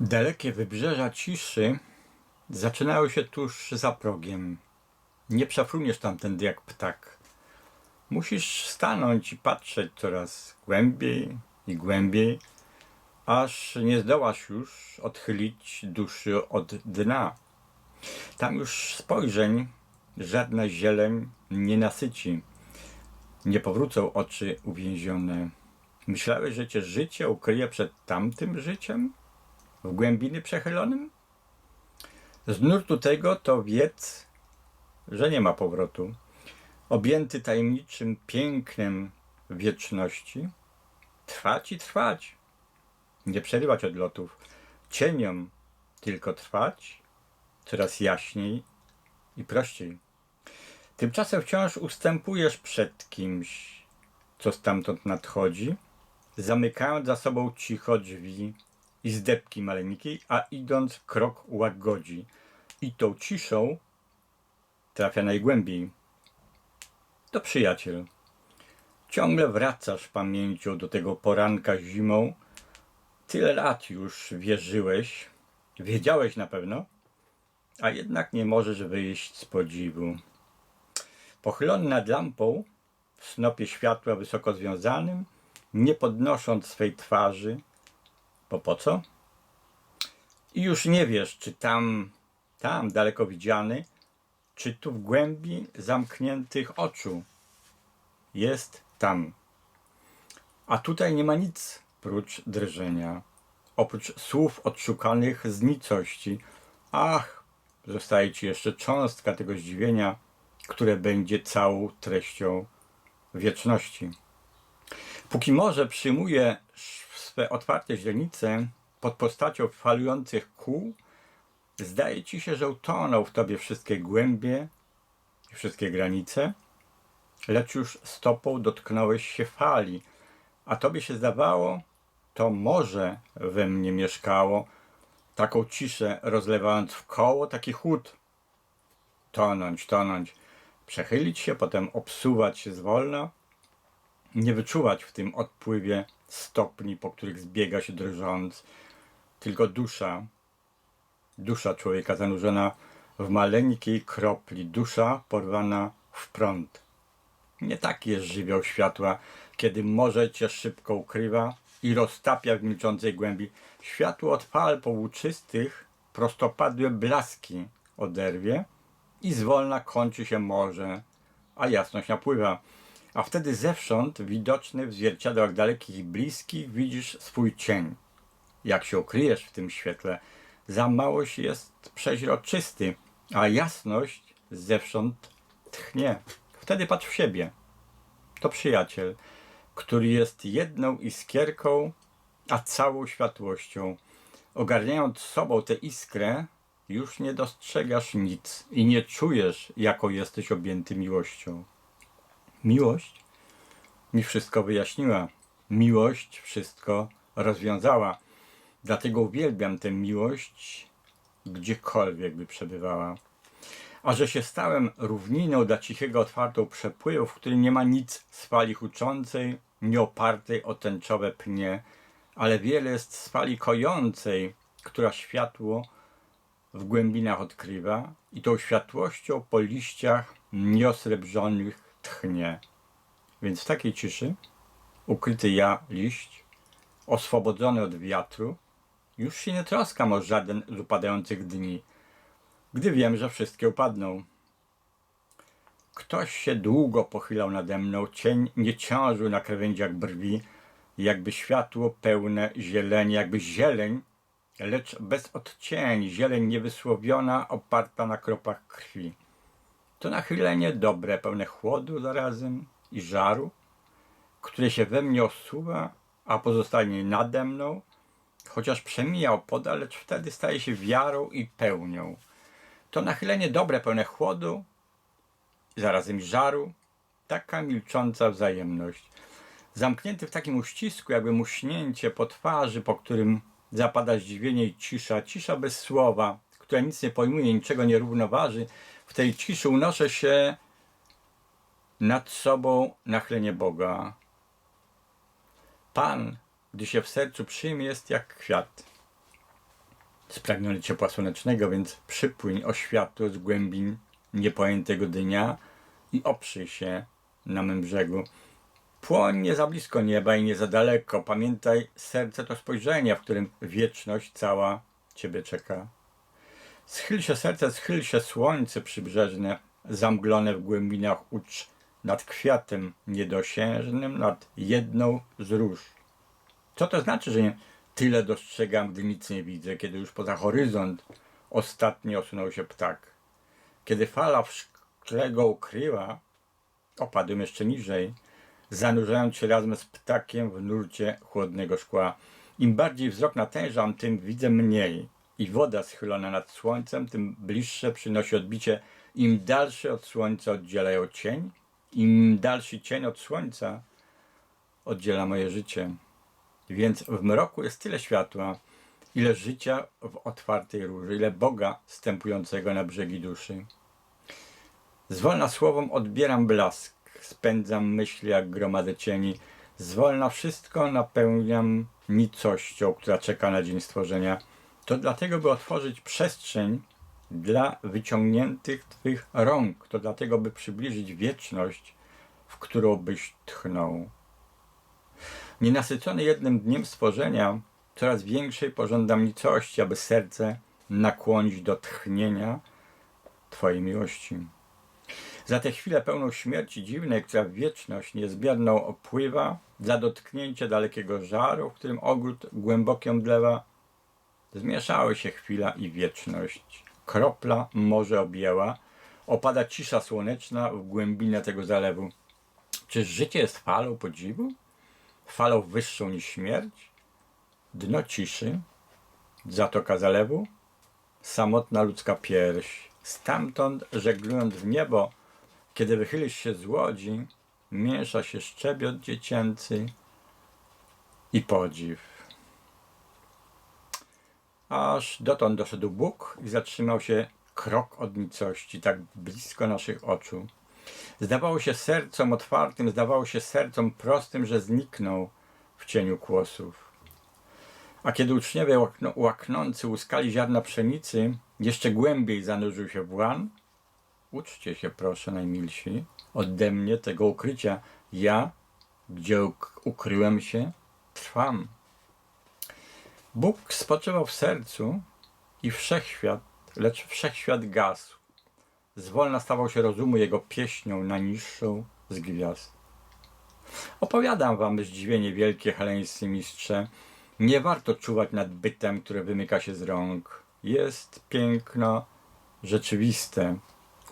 Dalekie wybrzeża ciszy zaczynały się tuż za progiem. Nie przefruniesz tamtędy jak ptak. Musisz stanąć i patrzeć coraz głębiej i głębiej, aż nie zdołasz już odchylić duszy od dna. Tam już spojrzeń żadna zieleń nie nasyci. Nie powrócą oczy uwięzione. Myślałeś, że cię życie ukryje przed tamtym życiem? W głębiny przechylonym? Z nurtu tego to wiedz, że nie ma powrotu. Objęty tajemniczym pięknem wieczności, trwać i trwać, nie przerywać odlotów, cieniom tylko trwać, coraz jaśniej i prościej. Tymczasem wciąż ustępujesz przed kimś, co stamtąd nadchodzi, zamykając za sobą cicho drzwi i zdepki maleńkiej, a idąc krok łagodzi. I tą ciszą trafia najgłębiej. To przyjaciel. Ciągle wracasz pamięcią do tego poranka zimą. Tyle lat już wierzyłeś, wiedziałeś na pewno, a jednak nie możesz wyjść z podziwu. Pochylony nad lampą, w snopie światła wysoko związanym, nie podnosząc swej twarzy, bo po co? I już nie wiesz, czy tam, tam daleko widziany, czy tu w głębi zamkniętych oczu jest tam. A tutaj nie ma nic prócz drżenia, oprócz słów odszukanych z nicości. Ach, zostaje ci jeszcze cząstka tego zdziwienia, które będzie całą treścią wieczności. Póki morze przyjmuje swe otwarte źrenice pod postacią falujących kół, zdaje ci się, że utoną w tobie wszystkie głębie i wszystkie granice, lecz już stopą dotknąłeś się fali, a tobie się zdawało, to morze we mnie mieszkało, taką ciszę rozlewając w koło taki chłód. Tonąć, tonąć, przechylić się, potem obsuwać się zwolna, nie wyczuwać w tym odpływie stopni, po których zbiega się drżąc, tylko dusza, dusza człowieka zanurzona w maleńkiej kropli, dusza porwana w prąd. Nie taki jest żywioł światła, kiedy morze cię szybko ukrywa i roztapia w milczącej głębi. Światło od fal połuczystych prostopadłe blaski oderwie i zwolna kończy się morze, a jasność napływa. A wtedy zewsząd, widoczny w zwierciadłach dalekich i bliskich, widzisz swój cień. Jak się ukryjesz w tym świetle, za małość jest przeźroczysty, a jasność zewsząd tchnie. Wtedy patrz w siebie. To przyjaciel, który jest jedną iskierką, a całą światłością. Ogarniając sobą tę iskrę, już nie dostrzegasz nic i nie czujesz, jaką jesteś objęty miłością. Miłość mi wszystko wyjaśniła. Miłość wszystko rozwiązała. Dlatego uwielbiam tę miłość, gdziekolwiek by przebywała. A że się stałem równiną dla cichego, otwartą przepływu, w którym nie ma nic z fali huczącej, nie opartej o tęczowe pnie, ale wiele jest z fali kojącej, która światło w głębinach odkrywa i tą światłością po liściach nieosrebrzonych tchnie. Więc w takiej ciszy, ukryty ja liść, oswobodzony od wiatru, już się nie troskam o żaden z upadających dni, gdy wiem, że wszystkie upadną. Ktoś się długo pochylał nade mną, cień nie ciążył na krawędziach brwi, jakby światło pełne zieleni, jakby zieleń, lecz bez odcieni, zieleń niewysłowiona, oparta na kropach krwi. To nachylenie dobre, pełne chłodu zarazem i żaru, które się we mnie osuwa, a pozostanie nade mną, chociaż przemija opodal, lecz wtedy staje się wiarą i pełnią. To nachylenie dobre, pełne chłodu, zarazem i żaru, taka milcząca wzajemność. Zamknięty w takim uścisku, jakby muśnięcie po twarzy, po którym zapada zdziwienie i cisza, cisza bez słowa, która nic nie pojmuje, niczego nie równoważy. W tej ciszy unoszę się nad sobą nachlenie Boga. Pan, gdy się w sercu przyjmie, jest jak kwiat. spragniony ciepła słonecznego, więc przypłyń o światło z głębin niepojętego dnia i oprzyj się na mym brzegu. Płoń nie za blisko nieba i nie za daleko. Pamiętaj, serce to spojrzenie, w którym wieczność cała ciebie czeka. Schyl się serce, schyl się słońce przybrzeżne, zamglone w głębinach ucz nad kwiatem niedosiężnym, nad jedną z róż. Co to znaczy, że nie tyle dostrzegam, gdy nic nie widzę, kiedy już poza horyzont ostatni osunął się ptak? Kiedy fala w szkle go ukryła, opadłem jeszcze niżej, zanurzając się razem z ptakiem w nurcie chłodnego szkła. Im bardziej wzrok natężam, tym widzę mniej. I woda schylona nad słońcem, tym bliższe przynosi odbicie. Im dalszy od słońca oddzielają cień, im dalszy cień od słońca oddziela moje życie. Więc w mroku jest tyle światła, ile życia w otwartej róży, ile Boga stępującego na brzegi duszy. Zwolna słowom odbieram blask, spędzam myśli jak gromady cieni. Zwolna wszystko napełniam nicością, która czeka na dzień stworzenia. To dlatego, by otworzyć przestrzeń dla wyciągniętych Twych rąk. To dlatego, by przybliżyć wieczność, w którą byś tchnął. Nienasycony jednym dniem stworzenia, coraz większej pożądam nicości, aby serce nakłonić do tchnienia Twojej miłości. Za tę chwilę pełną śmierci dziwnej, która w wieczność niezbierną opływa, za dotknięcie dalekiego żaru, w którym ogród głęboki omdlewa, zmieszały się chwila i wieczność. Kropla morze objęła, opada cisza słoneczna w głębinę tego zalewu. Czyż życie jest falą podziwu? Falą wyższą niż śmierć? Dno ciszy, zatoka zalewu, samotna ludzka pierś. Stamtąd, żeglując w niebo, kiedy wychylisz się z łodzi, miesza się szczebiot dziecięcy i podziw. Aż dotąd doszedł Bóg i zatrzymał się krok od nicości, tak blisko naszych oczu. Zdawało się sercom otwartym, zdawało się sercom prostym, że zniknął w cieniu kłosów. A kiedy uczniowie łaknący łuskali ziarna pszenicy, jeszcze głębiej zanurzył się w łan, Uczcie się, proszę, najmilsi, ode mnie tego ukrycia. Ja, gdzie uk- ukryłem się, trwam. Bóg spoczywał w sercu i wszechświat, lecz wszechświat gasł. Zwolna stawał się rozumu jego pieśnią najniższą z gwiazd. Opowiadam wam zdziwienie wielkie, heleńscy mistrze. Nie warto czuwać nad bytem, które wymyka się z rąk. Jest piękno rzeczywiste,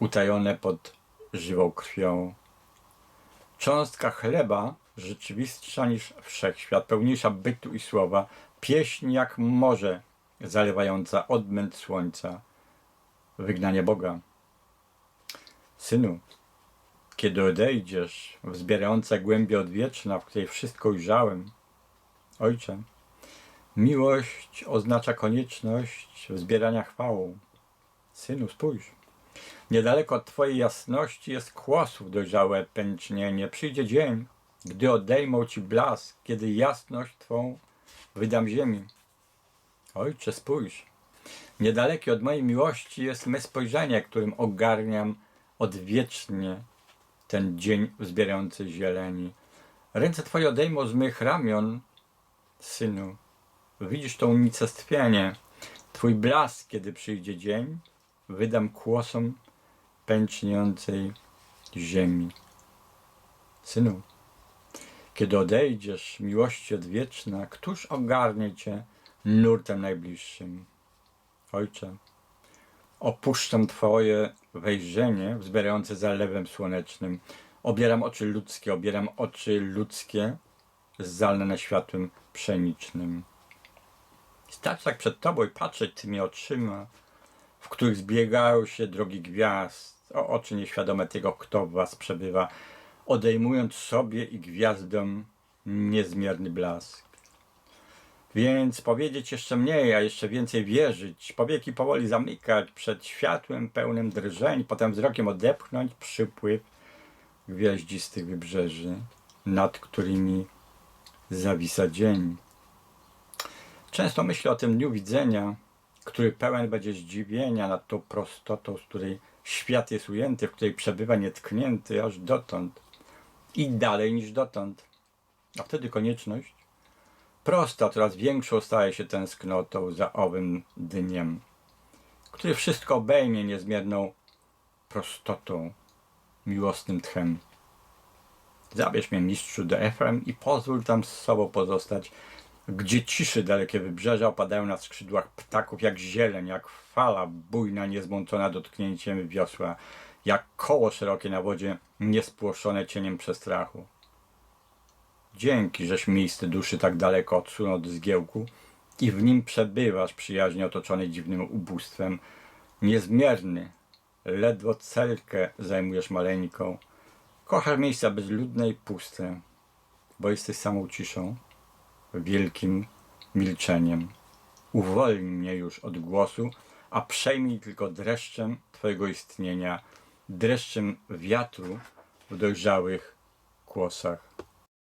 utajone pod żywą krwią. Cząstka chleba rzeczywistsza niż wszechświat, pełniejsza bytu i słowa, pieśń jak morze zalewająca odmęt słońca, wygnanie Boga. Synu, kiedy odejdziesz, wzbierająca głębia odwieczna, w której wszystko ujrzałem, Ojcze, miłość oznacza konieczność wzbierania chwałą. Synu, spójrz. Niedaleko od Twojej jasności jest kłosów dojrzałe pęcznienie. Przyjdzie dzień, gdy odejmą Ci blask, kiedy jasność Twą wydam ziemi. Ojcze, spójrz. Niedalekie od mojej miłości jest me spojrzenie, którym ogarniam odwiecznie ten dzień wzbierający zieleni. Ręce Twoje odejmą z mych ramion, synu. Widzisz to unicestwienie. Twój blask, kiedy przyjdzie dzień, wydam kłosom pęczniącej ziemi. Synu, kiedy odejdziesz, miłości odwieczna, któż ogarnie cię nurtem najbliższym? Ojcze, opuszczam Twoje wejrzenie wzbierające zalewem słonecznym. Obieram oczy ludzkie, obieram oczy ludzkie zalane światłem pszenicznym. Stać tak przed Tobą i patrzeć tymi oczyma, w których zbiegają się drogi gwiazd, o oczy nieświadome tego, kto w was przebywa, odejmując sobie i gwiazdom niezmierny blask. Więc powiedzieć jeszcze mniej, a jeszcze więcej wierzyć, powieki powoli zamykać przed światłem pełnym drżeń, potem wzrokiem odepchnąć przypływ gwiaździstych wybrzeży, nad którymi zawisa dzień. Często myślę o tym dniu widzenia, który pełen będzie zdziwienia nad tą prostotą, z której świat jest ujęty, w której przebywa nietknięty aż dotąd i dalej niż dotąd. A wtedy konieczność prosta, coraz większą staje się tęsknotą za owym dniem, który wszystko obejmie niezmierną prostotą, miłosnym tchem. Zabierz mnie, mistrzu, do Efrem i pozwól tam z sobą pozostać, gdzie ciszy dalekie wybrzeża opadają na skrzydłach ptaków jak zieleń, jak fala bujna, niezmącona dotknięciem wiosła, jak koło szerokie na wodzie, niespłoszone cieniem przestrachu. Dzięki, żeś miejsce duszy tak daleko odsunął od zgiełku i w nim przebywasz przyjaźnie otoczony dziwnym ubóstwem. Niezmierny, ledwo celkę zajmujesz maleńką. Kochasz miejsca bezludne i puste, bo jesteś samą ciszą, wielkim milczeniem. Uwolnij mnie już od głosu, a przejmij tylko dreszczem Twojego istnienia, dreszczem wiatru w dojrzałych kłosach.